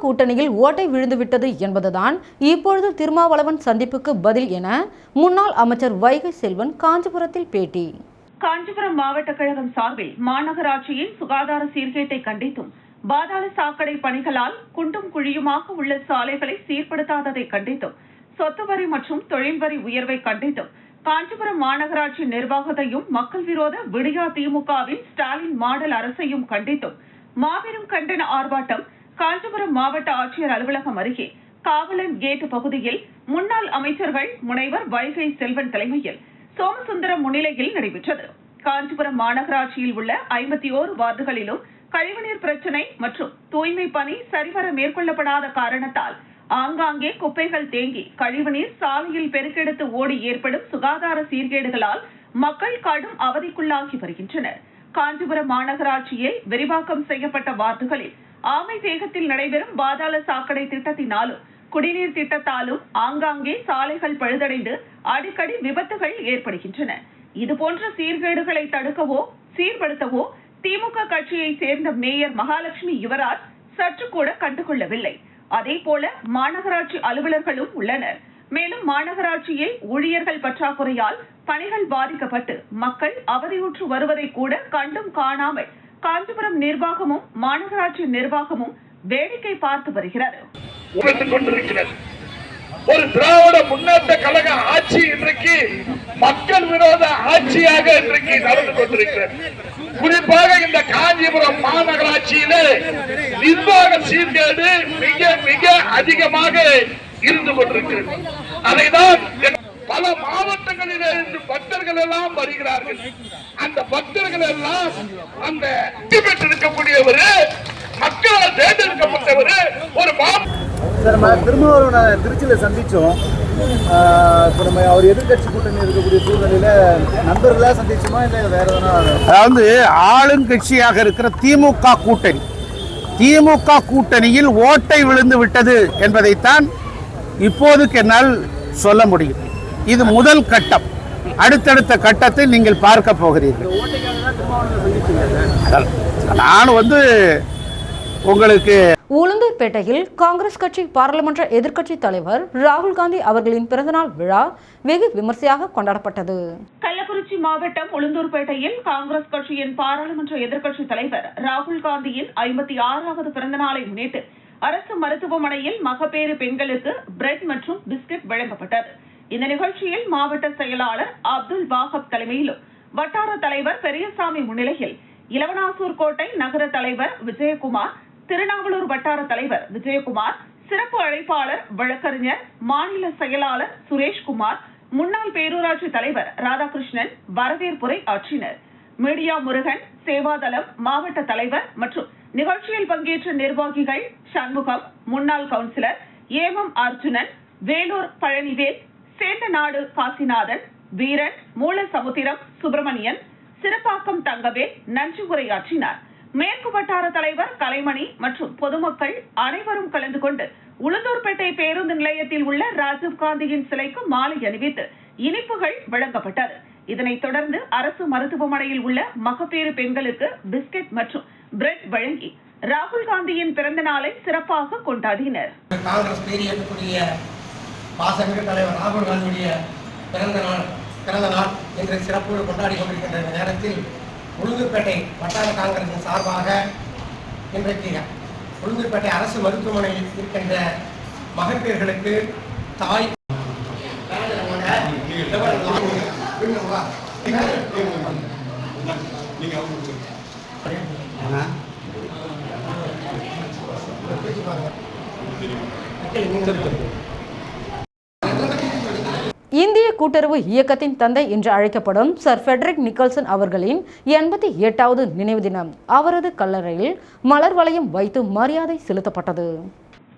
கூட்டணியில் ஓட்டை விழுந்துவிட்டது என்பதுதான் இப்பொழுது திருமாவளவன் சந்திப்புக்கு பதில் என முன்னாள் அமைச்சர் வைகை செல்வன் காஞ்சிபுரத்தில் பேட்டி. காஞ்சிபுரம் மாவட்ட கழகம் சார்பில் மாநகராட்சியின் சுகாதார சீர்கேட்டை கண்டித்தும் பாதாள சாக்கடை பணிகளால் குண்டும் குழியுமாக உள்ள சாலைகளை சீர்படுத்தாததை கண்டித்தும் சொத்து வரி மற்றும் தொழில் வரி உயர்வை கண்டித்தும் காஞ்சிபுரம் மாநகராட்சி நிர்வாகத்தையும் மக்கள் விரோத விடியா திமுகவின் ஸ்டாலின் மாடல் அரசையும் கண்டித்தும் மாபெரும் கண்டன ஆர்ப்பாட்டம் காஞ்சிபுரம் மாவட்ட ஆட்சியர் அலுவலகம் அருகே காவலன் கேட் பகுதியில் முன்னாள் அமைச்சர்கள் முனைவர் வைகை செல்வன் தலைமையில் சோமசுந்தரம் முன்னிலையில் நடைபெற்றது. காஞ்சிபுரம் மாநகராட்சியில் உள்ள ஐம்பத்தி ஓரு வார்டுகளிலும் கழிவுநீர் பிரச்சினை மற்றும் தூய்மை பணி சரிவர மேற்கொள்ளப்படாத காரணத்தால் ஆங்காங்கே குப்பைகள் தேங்கி கழிவுநீர் சாலையில் பெருக்கெடுத்து ஓடி ஏற்படும் சுகாதார சீர்கேடுகளால் மக்கள் கடும் அவதிக்குள்ளாகி வருகின்றனர். காஞ்சிபுரம் மாநகராட்சியில் விரிவாக்கம் செய்யப்பட்ட வார்டுகளில் ஆமை வேகத்தில் நடைபெறும் பாதாள சாக்கடை திட்டத்தினாலும் குடிநீர் திட்டத்தாலும் ஆங்காங்கே சாலைகள் பழுதடைந்து அடிக்கடி விபத்துகள் ஏற்படுகின்றன. இதுபோன்ற சீர்கேடுகளை தடுக்கவோ சீர்படுத்தவோ திமுக கட்சியை சேர்ந்த மேயர் மகாலட்சுமி யுவராஜ் சற்று கூட கண்டுகொள்ளவில்லை. அதே போல மாநகராட்சி அலுவலர்களும் உள்ளனர். மேலும் மாநகராட்சியில் ஊழியர்கள் பற்றாக்குறையால் பணிகள் பாதிக்கப்பட்டு மக்கள் அவதியுற்று வருவதை கூட கண்டும் காணாமல் காஞ்சிபுரம் நிர்வாகமும் மாநகராட்சி நிர்வாகமும் வேடிக்கை பார்த்து வருகிறது. ஒரு திராவிட முன்னேற்ற கழக ஆட்சி இன்றைக்கு மக்கள் விரோத ஆட்சியாக இன்றைக்கு நடந்து கொண்டிருக்கிறது. குறிப்பாக இந்த காஞ்சிபுரம் மாநகராட்சியில நிர்வாக சீர்கேடு மிக மிக அதிகமாக இருந்து கொண்டிருக்கிறது. அதைதான் பல மாவட்டங்களிலே இருந்து பக்தர்கள் எல்லாம் வருகிறார்கள். அந்த பக்தர்கள் எல்லாம் அந்த வெற்றி பெற்றிருக்கக்கூடியவர் மக்களால் தேர்ந்தெடுக்கப்பட்டவர் ஒரு சார் நம்ம திருமாவளவனை திருச்சியில் சந்தித்தோம் இப்போ நம்ம அவர் எதிர்க்கட்சி கூட்டணி இருக்கக்கூடிய சூழ்நிலையில் நண்பர்களாக சந்திச்சோமா இல்லை வேற எதனா அதாவது ஆளுங்கட்சியாக இருக்கிற திமுக கூட்டணி. திமுக கூட்டணியில் ஓட்டை விழுந்து விட்டது என்பதைத்தான் இப்போதுக்கு என்னால் சொல்ல முடியும். இது முதல் கட்டம். அடுத்தடுத்த கட்டத்தை நீங்கள் பார்க்க போகிறீர்கள். நான் வந்து உங்களுக்கு உளுந்தூர்பேட்டையில் காங்கிரஸ் கட்சி பாராளுமன்ற எதிர்க்கட்சி தலைவர் ராகுல் காந்தி அவர்களின் பிறந்தநாள் விழா வெகு விமர்சையாக கொண்டாடப்பட்டது. கள்ளக்குறிச்சி மாவட்டம் உளுந்தூர்பேட்டையில் காங்கிரஸ் கட்சியின் பாராளுமன்ற எதிர்க்கட்சி தலைவர் ராகுல் காந்தியின் ஐம்பத்தி ஆறாவது பிறந்த நாளை முன்னிட்டு அரசு மருத்துவமனையில் மகப்பேறு பெண்களுக்கு பிரெட் மற்றும் பிஸ்கட் வழங்கப்பட்டது. இந்த நிகழ்ச்சியில் மாவட்ட செயலாளர் அப்துல் வாகப் தலைமையிலும் வட்டார தலைவர் பெரியசாமி முன்னிலையில் இளவனாசூர் கோட்டை நகர தலைவர் விஜயகுமார் திருநாவலூர் வட்டார தலைவர் விஜயகுமார் சிறப்பு அழைப்பாளர் வழக்கறிஞர் மாநில செயலாளர் சுரேஷ்குமார் முன்னாள் பேரூராட்சி தலைவர் ராதாகிருஷ்ணன் வரவேற்புரை ஆற்றினர். மீடியா முருகன் சேவாதளம் மாவட்ட தலைவர் மற்றும் நிகழ்ச்சியில் பங்கேற்ற நிர்வாகிகள் சண்முகம் முன்னாள் கவுன்சிலர் ஏமம் அர்ஜுனன் வேலூர் பழனிவேல் சேந்தநாடு காசிநாதன் வீரன் மூல சமுத்திரம் சுப்பிரமணியன் சிறப்பாக்கம் தங்கவேல் நன்றி உரையாற்றினார். மேற்கு வட்டார தலைவர் கலைமணி மற்றும் பொதுமக்கள் அனைவரும் கலந்து கொண்டு உளுந்தூர்பேட்டை பேருந்து நிலையத்தில் உள்ள ராஜீவ்காந்தியின் சிலைக்கு மாலை அணிவித்து இனிப்புகள் வழங்கப்பட்டது. இதனைத் தொடர்ந்து அரசு மருத்துவமனையில் உள்ள மகப்பேறு பெண்களுக்கு பிஸ்கட் மற்றும் பிரெட் வழங்கி ராகுல் காந்தியின் பிறந்த நாளை சிறப்பாக கொண்டாடினர். பாசமிகு தலைவர் ராகுல் காந்தியுடைய பிறந்த நாள் பிறந்த நாள் என்ற சிறப்போடு கொண்டாடி கொண்டிருக்கின்ற இந்த நேரத்தில் உளுந்தூர்பேட்டை வட்டார காங்கிரசின் சார்பாக இன்றைக்கு உளுந்தூர்பேட்டை அரசு மருத்துவமனையில் இருக்கின்ற மகப்பேர்களுக்கு தாய் இந்திய கூட்டுறவு இயக்கத்தின் தந்தை என்று அழைக்கப்படும் சர் ஃபெட்ரிக் நிக்கல்சன் அவர்களின் எண்பத்தி எட்டாவது நினைவு தினம். அவரது கல்லறையில் மலர் வளையம் வைத்து மரியாதை செலுத்தப்பட்டது.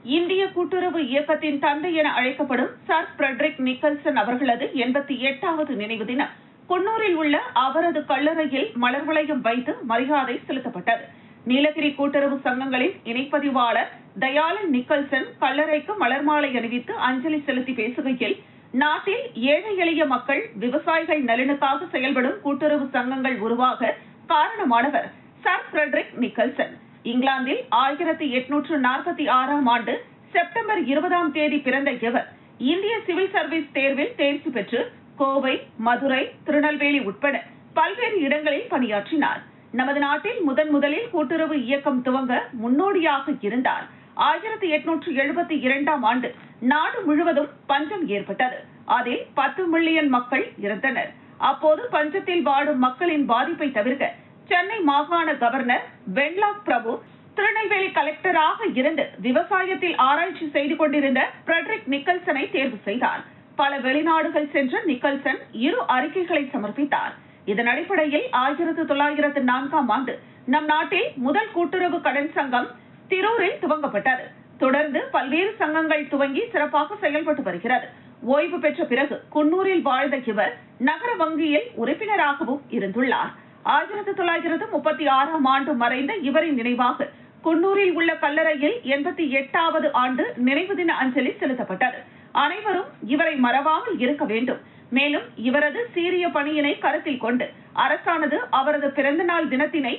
இந்திய கூட்டுறவு இயக்கத்தின் தந்தை என அழைக்கப்படும் சர் ஃப்ரெட்ரிக் நிக்கல்சன் அவர்களது எண்பத்தி எட்டாவது நினைவு தினம். குன்னூரில் உள்ள அவரது கல்லறையில் மலர் வளையம் வைத்து மரியாதை செலுத்தப்பட்டது. நீலகிரி கூட்டுறவு சங்கங்களின் இணைப்பதிவாளர் தயாளன் நிக்கல்சன் கல்லறைக்கு மலர் மாலை அணிவித்து அஞ்சலி செலுத்தி பேசுகையில் நாட்டில் ஏழை எளிய மக்கள் விவசாயிகள் நலனுக்காக செயல்படும் கூட்டுறவு சங்கங்கள் உருவாக காரணமானவர் சர் ஃபிரெட்ரிக் நிக்கல்சன். இங்கிலாந்தில் ஆயிரத்தி எட்நூற்று நாற்பத்தி ஆறாம் ஆண்டு செப்டம்பர் இருபதாம் தேதி பிறந்த இவர் இந்திய சிவில் சர்வீஸ் தேர்வில் தேர்ச்சி பெற்று கோவை மதுரை திருநெல்வேலி உட்பட பல்வேறு இடங்களில் பணியாற்றினார். நமது நாட்டில் முதன் முதலில் கூட்டுறவு இயக்கம் துவங்க முன்னோடியாக இருந்தார். ஆயிரத்தி எட்நூற்று எழுபத்தி இரண்டாம் ஆண்டு நாடு முழுவதும் பஞ்சம் ஏற்பட்டது. அதில் பத்து மில்லியன் மக்கள் இறந்தனர். அப்போது பஞ்சத்தில் வாடும் மக்களின் பாதிப்பை தவிர்க்க சென்னை மாகாண கவர்னர் வெண்லாக் பிரபு திருநெல்வேலி கலெக்டராக இருந்து விவசாயத்தில் ஆராய்ச்சி செய்து கொண்டிருந்த பிரெட்ரிக் நிக்கல்சனை தேர்வு செய்தார். பல வெளிநாடுகள் சென்ற நிக்கல்சன் இரு அறிக்கைகளை சமர்ப்பித்தார். இதன் அடிப்படையில் ஆயிரத்து தொள்ளாயிரத்து நான்காம் ஆண்டு நம் நாட்டில் முதல் கூட்டுறவு கடன் சங்கம் திரூரில் துவங்கப்பட்டது. தொடர்ந்து பல்வேறு சங்கங்கள் துவங்கி சிறப்பாக செயல்பட்டு வருகிறது. ஓய்வு பெற்ற பிறகு குன்னூரில் வாழ்ந்த இவர் நகர வங்கியில் உறுப்பினராகவும் இருந்துள்ளார். ஆயிரத்தி தொள்ளாயிரத்து முப்பத்தி ஆறாம் ஆண்டு மறைந்த இவரின் நினைவாக குன்னூரில் உள்ள கல்லறையில் எண்பத்தி எட்டாவது ஆண்டு நினைவு தின அஞ்சலி செலுத்தப்பட்டது. அனைவரும் இவரை மறவாமல் இருக்க வேண்டும். மேலும் இவரது சீரிய பணியினை கருத்தில் கொண்டு அரசானது அவரது பிறந்தநாள் தினத்தினை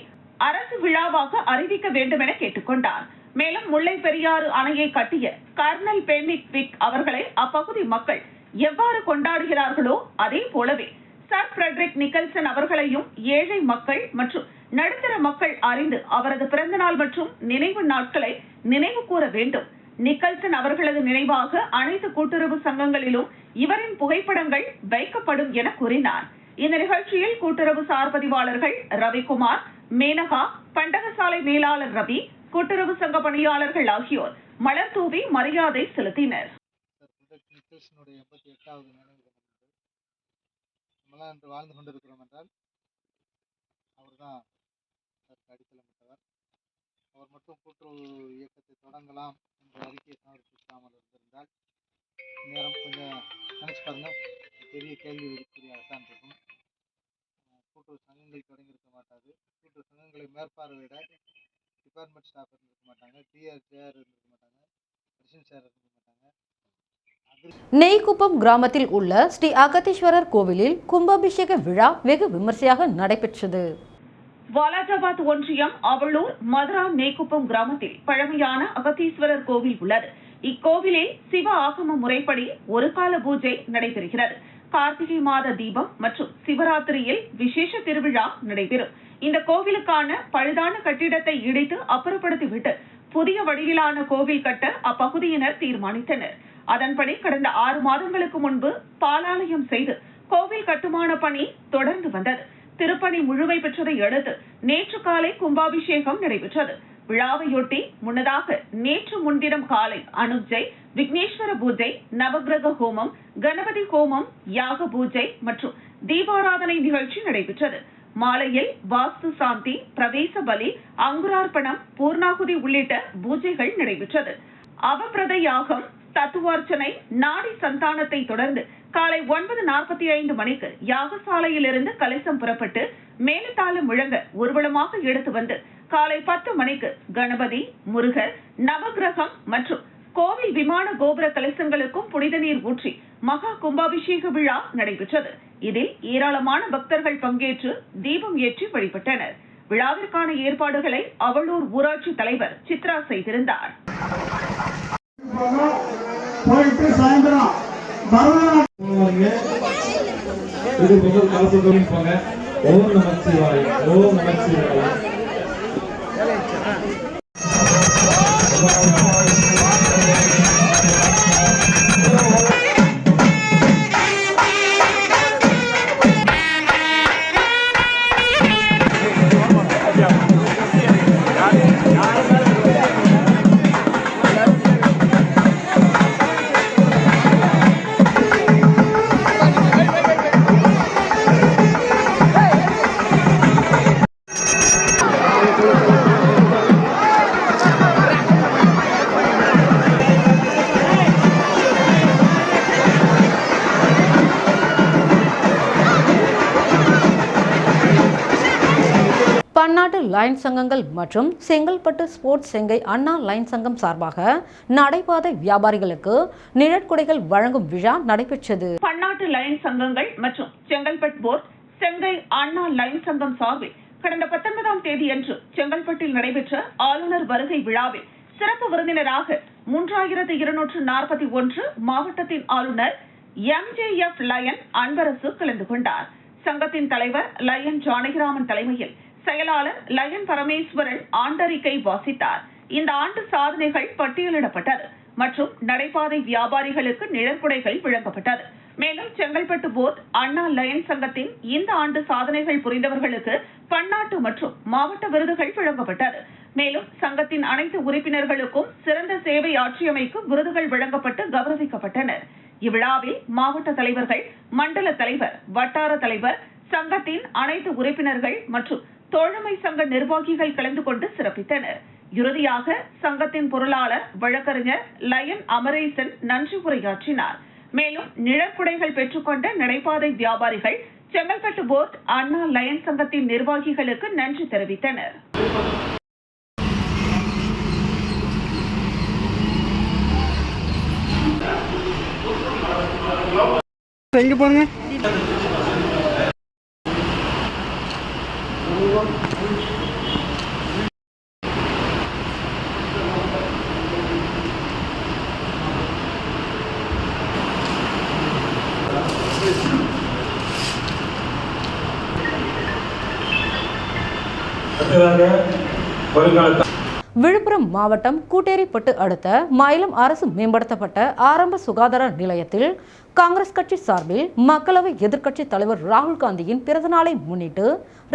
அரசு விழாவாக அறிவிக்க வேண்டும் என கேட்டுக்கொண்டார். மேலும் முல்லை பெரியாறு அணையை கட்டிய கர்னல் பென்னிக் விக் அவர்களை அப்பகுதி மக்கள் எவ்வாறு கொண்டாடுகிறார்களோ அதே போலவே சர் பிரெட்ரிக் நிக்கல்சன் அவர்களையும் ஏழை மக்கள் மற்றும் நடுத்தர மக்கள் அறிந்து அவரது பிறந்தநாள் மற்றும் நினைவு நாட்களை நினைவு கூற வேண்டும். நிக்கல்சன் அவர்களது நினைவாக அனைத்து கூட்டுறவு சங்கங்களிலும் இவரின் புகைப்படங்கள் வைக்கப்படும் என கூறினார். இந்த நிகழ்ச்சியில் கூட்டுறவு சார் பதிவாளர்கள் ரவிக்குமார் மேனகா பண்டகசாலை மேலாளர் ரவி கூட்டுறவு சங்க பணியாளர்கள் ஆகியோர் மலர் தூவி மரியாதை செலுத்தினர். எட்டாவது என்று வாழ்ந்து கொண்டிருக்கிறோம் என்றால் அவர்தான் அடித்தளமிட்டவர். அவர் மட்டும் கூட்டுறவு இயக்கத்தை தொடங்கலாம் என்ற அறிக்கையை சமர்ப்பிக்காமல் இருந்திருந்தால் நேரம் கொஞ்சம் நினைச்சு பாருங்க பெரிய தான் இருக்கும். கூட்டுறவு சங்கங்கள் தொடங்கியிருக்க மாட்டாது. கூட்டுறவு சங்கங்களை மேற்பார்வையிட டிபார்ட்மெண்ட் ஸ்டாஃப் இருந்திருக்க மாட்டாங்க டிஆர் சேர் இருந்திருக்க மாட்டாங்க பிரசிடன்ட் சேர் இருந்திருக்க மாட்டாங்க. நெய்க்குப்பம் கிராமத்தில் உள்ள ஸ்ரீ அகத்தீஸ்வரர் கோவிலில் கும்பாபிஷேக விழா வெகு விமர்சையாக நடைபெற்றது. வாலாஜாபாத் ஒன்றியம் அவளூர் மதுரா நேக்குப்பம் கிராமத்தில் பழமையான அகத்தீஸ்வரர் கோவில் உள்ளது. இக்கோவிலில் சிவ ஆகம முறைப்படி ஒரு கால பூஜை நடைபெறுகிறது. கார்த்திகை மாத தீபம் மற்றும் சிவராத்திரியில் விசேஷ திருவிழா நடைபெறும். இந்த கோவிலுக்கான பழுதான கட்டிடத்தை இடித்து அப்புறப்படுத்திவிட்டு புதிய வடிவிலான கோவில் கட்ட அப்பகுதியினர் தீர்மானித்தனர். அதன்படி கடந்த ஆறு மாதங்களுக்கு முன்பு பாலாலயம் செய்து கோவில் கட்டுமான பணி தொடர்ந்து வந்தது. திருப்பணி முழுமை பெற்றதை அடுத்து நேற்று காலை கும்பாபிஷேகம் நடைபெற்றது. விழாவையொட்டி முன்னதாக நேற்று முன்தினம் காலை அனுஜை விக்னேஸ்வர பூஜை நவகிரக ஹோமம் கணபதி ஹோமம் யாக பூஜை மற்றும் தீபாராதனை நிகழ்ச்சி நடைபெற்றது. மாலையில் வாஸ்து சாந்தி பிரவேச பலி அங்குரார்ப்பணம் பூர்ணாகுதி உள்ளிட்ட பூஜைகள் நடைபெற்றது. அவபிரத யாகம் தத்துவார்ச்சனை நாடி சந்தானத்தை தொடர்ந்து காலை ஒன்பது நாற்பத்தி ஐந்து மணிக்கு யாகசாலையிலிருந்து கலசம் புறப்பட்டு மேலத்தாளம் முழங்க ஊர்வலமாக எடுத்து வந்து காலை பத்து மணிக்கு கணபதி முருகர் நவக்கிரகம் மற்றும் கோவில் விமான கோபுர கலசங்களுக்கும் புனித நீர் ஊற்றி மகா கும்பாபிஷேக விழா நடைபெற்றது. இதில் ஏராளமான பக்தர்கள் பங்கேற்று தீபம் ஏற்றி வழிபட்டனர். விழாவிற்கான ஏற்பாடுகளை அவளூர் ஊராட்சி தலைவர் சித்ரா செய்திருந்தார். போயிட்டு சாயந்தரம் மறுநாள் இது முதல் கலசத்தோடு போங்க. ஓம் நமச்சிவாய் ஓம் நமச்சிவாய் Thank you. பன்னாட்டு லைன் சங்கங்கள் மற்றும் செங்கல்பட்டு ஸ்போர்ட்ஸ் செங்கை அண்ணா லைன் சங்கம் சார்பாக நடைபாதை வியாபாரிகளுக்கு நிழற்குடைகள் வழங்கும் விழா நடைபெற்றது. பன்னாட்டு லைன் சங்கங்கள் மற்றும் செங்கல்பட்டு போர்ட் செங்கை அண்ணா லைன் சங்கம் சார்பில் கடந்த பத்தொன்பதாம் தேதியன்று செங்கல்பட்டில் நடைபெற்ற ஆளுநர் வருகை விழாவில் சிறப்பு விருந்தினராக மூன்றாயிரத்து இருநூற்று நாற்பத்தி ஒன்று மாவட்டத்தின் ஆளுநர் M J F lion Anbarasu கலந்து கொண்டார். சங்கத்தின் தலைவர் லயன் ஜானகிராமன் தலைமையில் செயலாளர் லயன் பரமேஸ்வரன் ஆண்டறிக்கை வாசித்தார். இந்த ஆண்டு சாதனைகள் பட்டியலிடப்பட்டது மற்றும் நடைபாதை வியாபாரிகளுக்கு நிழற்குடைகள் வழங்கப்பட்டது மேலும் செங்கல்பட்டு போர்ட் அண்ணா லயன் சங்கத்தின் இந்த ஆண்டு சாதனைகள் புரிந்தவர்களுக்கு பன்னாட்டு மற்றும் மாவட்ட விருதுகள் வழங்கப்பட்டது மேலும் சங்கத்தின் அனைத்து உறுப்பினர்களுக்கும் சிறந்த சேவை ஆற்றியமைக்கு விருதுகள் வழங்கப்பட்டு கௌரவிக்கப்பட்டனர் இவ்விழாவில் மாவட்ட தலைவர்கள் மண்டல தலைவர் வட்டார தலைவர் சங்கத்தின் அனைத்து உறுப்பினர்கள் மற்றும் தோழமை சங்க நிர்வாகிகள் கலந்து கொண்டு சிறப்பித்தனர். இறுதியாக சங்கத்தின் பொருளாளர் வழக்கறிஞர் லயன் அமரேசன் நன்றி உரையாற்றினார். மேலும் நிழற்குடைகள் பெற்றுக்கொண்ட நடைபாதை வியாபாரிகள் செங்கல்பட்டு போர்ட் அண்ணா லயன் சங்கத்தின் நிர்வாகிகளுக்கு நன்றி தெரிவித்தனர். எங்க போறீங்க அடுத்ததாக விழுப்புரம் மாவட்டம் கூட்டேரிப்பட்டு அடுத்த மயிலம் அரசு மேம்படுத்தப்பட்ட ஆரம்ப சுகாதார நிலையத்தில் காங்கிரஸ் கட்சி சார்பில் மக்களவை எதிர்க்கட்சி தலைவர் ராகுல் காந்தியின் பிறந்தநாளை முன்னிட்டு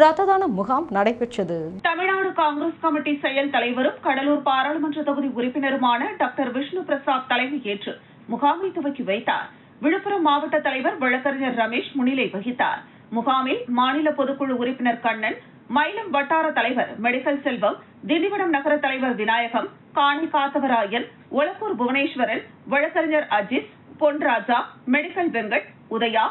ரத்த தான முகாம் நடைபெற்றது. தமிழ்நாடு காங்கிரஸ் கமிட்டி செயல் தலைவரும் கடலூர் பாராளுமன்ற தொகுதி உறுப்பினருமான டாக்டர் விஷ்ணு பிரசாத் தலைமையேற்று முகாமை துவக்கி வைத்தார். விழுப்புரம் மாவட்ட தலைவர் வழக்கறிஞர் ரமேஷ் முன்னிலை வகித்தார். முகாமில் மாநில பொதுக்குழு உறுப்பினர் கண்ணன் மயிலம் வட்டார தலைவர் மெடிக்கல் செல்வம் திண்டிவனம் நகர தலைவர் விநாயகம் காணி காத்தவராயன் ஒலப்பூர் புவனேஸ்வரன் வழக்கறிஞர் அஜித் பொன்ராஜா மெடிக்கல் வெங்கட் உதயா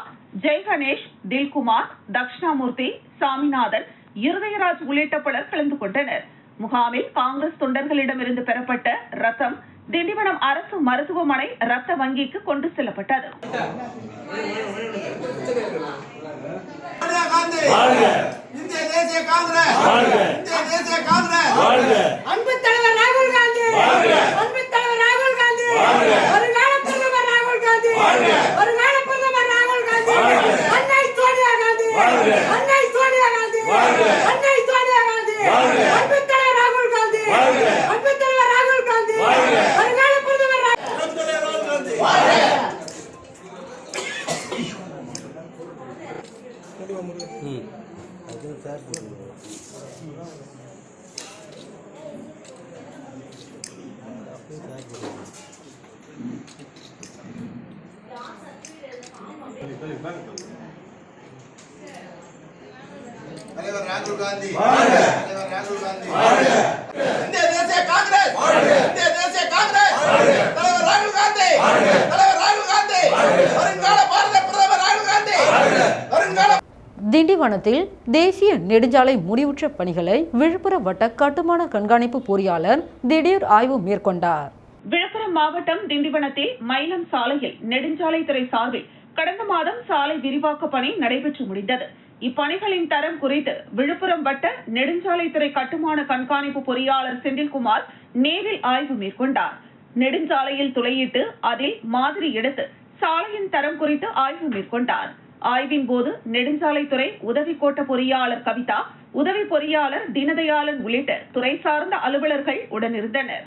ஜெய் கணேஷ் தில்குமார் தக்ஷணாமூர்த்தி சாமிநாதன் இருதயராஜ் உள்ளிட்ட பலர் கலந்து கொண்டனர். முகாமில் காங்கிரஸ் தொண்டர்களிடமிருந்து பெறப்பட்ட ரத்தம் திண்டிவனம் அரசு மருத்துவமனை ரத்த வங்கிக்கு கொண்டு செல்லப்பட்டது. இந்திய தேசிய காங்கிரஸ். இந்திய தேசிய காங்கிரஸ் அன்பு தலைவர் ராகுல் காந்தி அன்பு தலைவர் ராகுல் காந்தி வருங்கால பிரதமர் ராகுல் காந்தி வருங்கால பிரதமர் ராகுல் காந்தி அன்னை சோனியா காந்தி அன்னை சோனியா காந்தி அன்னை சோனியா காந்தி அன்பு தலைவர் ராகுல் காந்தி அன்பு தலைவர் ராகுல் காந்தி வருங்கால பிரதமர் ராகுல் தலைவர் ராகுல் காந்தி. தலைவர் ராகுல் காந்தி. இந்திய தேசிய காங்கிரஸ். இந்திய தேசிய காங்கிரஸ். தலைவர் ராகுல் காந்தி. தலைவர் ராகுல் காந்தி. வருங்கால பாரத பிரதமர் ராகுல் காந்தி. வருங்கால திண்டிவனத்தில் தேசிய நெடுஞ்சாலை முடிவுற்ற பணிகளை விழுப்புரம் வட்ட கட்டுமான கண்காணிப்பு பொறியாளர் திடீர் ஆய்வு மேற்கொண்டார். விழுப்புரம் மாவட்டம் திண்டிவனத்தில் மயிலம் சாலையில் நெடுஞ்சாலைத்துறை சார்பில் கடந்த மாதம் சாலை விரிவாக்க பணி நடைபெற்று முடிந்தது. இப்பணிகளின் தரம் குறித்து விழுப்புரம் வட்ட நெடுஞ்சாலைத்துறை கட்டுமான கண்காணிப்பு பொறியாளர் செந்தில்குமார் நேரில் ஆய்வு மேற்கொண்டார். நெடுஞ்சாலையில் துளையிட்டு அதில் மாதிரி எடுத்து சாலையின் தரம் குறித்து ஆய்வு மேற்கொண்டார். ஆய்வின் போது நெடுஞ்சாலைத்துறை உதவி கோட்ட பொறியாளர் கவிதா உதவி பொறியாளர் தீனதயாளன் உள்ளிட்ட துறை சார்ந்த அலுவலர்கள் உடனிருந்தனர்.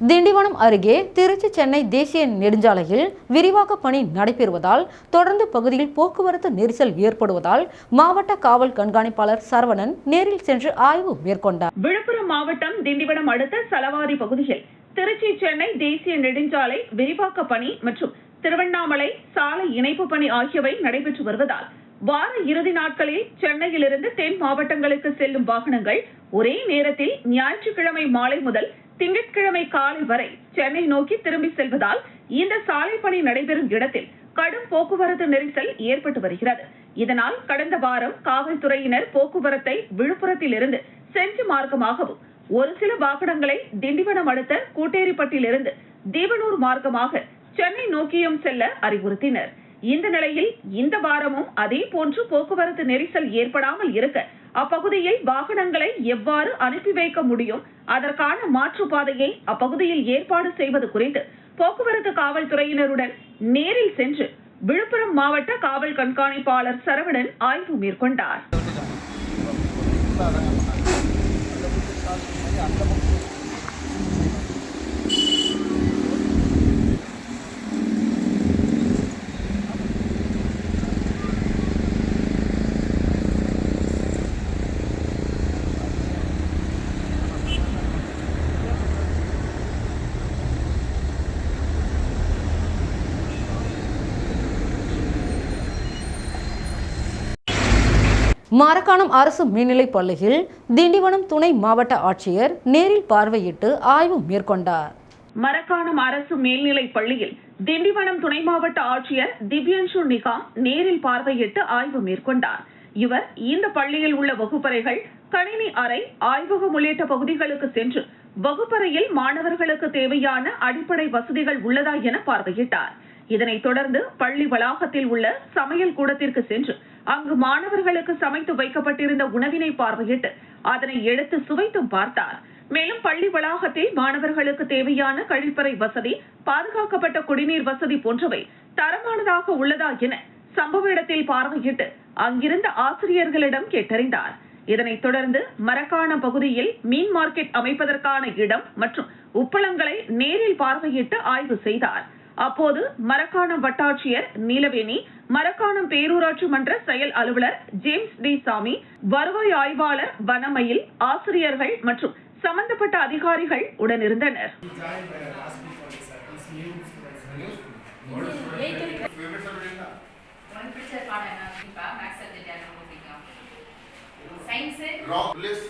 திண்டிவனம் அருகே திருச்சி சென்னை தேசிய நெடுஞ்சாலையில் விரிவாக்க பணி நடைபெறுவதால் தொடர்ந்து பகுதியில் போக்குவரத்து நெரிசல் ஏற்படுவதால் மாவட்ட காவல் கண்காணிப்பாளர் சரவணன் நேரில் சென்று ஆய்வு மேற்கொண்டார். விழுப்புரம் மாவட்டம் திண்டிவனம் அடுத்த சலவாரி பகுதியில் திருச்சி சென்னை தேசிய நெடுஞ்சாலை விரிவாக்க பணி மற்றும் திருவண்ணாமலை சாலை இணைப்பு பணி ஆகியவை நடைபெற்று வருவதால் வார இறுதி நாட்களில் சென்னையிலிருந்து தென் மாவட்டங்களுக்கு செல்லும் வாகனங்கள் ஒரே நேரத்தில் ஞாயிற்றுக்கிழமை மாலை முதல் திங்கட்கிழமை காலை வரை சென்னை நோக்கி திரும்பி செல்வதால் இந்த சாலை பணி நடைபெறும் இடத்தில் கடும் போக்குவரத்து நெரிசல் ஏற்பட்டு வருகிறது. இதனால் கடந்த வாரம் காவல்துறையினர் போக்குவரத்தை விழுப்புரத்தில் இருந்து செஞ்சு மார்க்கமாகவும் ஒரு சில வாகனங்களை திண்டிவனம் அடுத்த கூட்டேரிப்பட்டிலிருந்து தீவனூர் மார்க்கமாக சென்னை நோக்கியும் செல்ல அறிவுறுத்தினர். இந்த நிலையில் இந்த வாரமும் அதே போன்று போக்குவரத்து நெரிசல் ஏற்படாமல் இருக்க அப்பகுதியில் வாகனங்களை எவ்வாறு அனுப்பி வைக்க முடியும்? அதற்கான மாற்றுப்பாதையை அப்பகுதியில் ஏற்பாடு செய்வது குறித்து போக்குவரத்து காவல்துறையினருடன் நேரில் சென்று விழுப்புரம் மாவட்ட காவல் கண்காணிப்பாளர் சரவணன் ஆய்வு மேற்கொண்டார். மரக்காணம் அரசு மேல்நிலைப் பள்ளியில் திண்டிவனம் துணை மாவட்ட ஆட்சியர் நேரில் பார்வையிட்டு ஆய்வு மேற்கொண்டார். மரக்காணம் அரசு மேல்நிலைப் பள்ளியில் திண்டிவனம் துணை மாவட்ட ஆட்சியர் திவ்யன்ஷு நிகாம் நேரில் பார்வையிட்டு ஆய்வு மேற்கொண்டார். இவர் இந்த பள்ளியில் உள்ள வகுப்பறைகள் கணினி அறை ஆய்வகம் உள்ளிட்ட பகுதிகளுக்கு சென்று வகுப்பறையில் மாணவர்களுக்கு தேவையான அடிப்படை வசதிகள் உள்ளதா என பார்வையிட்டார். இதனைத் தொடர்ந்து பள்ளி வளாகத்தில் உள்ள சமையல் கூடத்திற்கு சென்று அங்கு மாணவர்களுக்கு சமைத்து வைக்கப்பட்டிருந்த உணவினை பார்வையிட்டு அதனை எடுத்து சுவைத்தும் பார்த்தார். மேலும் பள்ளி வளாகத்தில் மாணவர்களுக்கு தேவையான கழிப்பறை வசதி பாதுகாக்கப்பட்ட குடிநீர் வசதி போன்றவை தரமானதாக உள்ளதா என சம்பவ இடத்தில் பார்வையிட்டு அங்கிருந்த ஆசிரியர்களிடம் கேட்டறிந்தார். இதனைத் தொடர்ந்து மரக்கான பகுதியில் மீன் மார்க்கெட் அமைப்பதற்கான இடம் மற்றும் உப்பளங்களை நேரில் பார்வையிட்டு ஆய்வு செய்தார். அப்போது மரக்காணம் வட்டாட்சியர் நீலவேணி மரக்காணம் பேரூராட்சி மன்ற செயல் அலுவலர் ஜேம்ஸ் டி சாமி வருவாய் ஆய்வாளர் வனமயில் ஆசிரியர்கள் மற்றும் சம்பந்தப்பட்ட அதிகாரிகள் உடனிருந்தனர். உனக்கு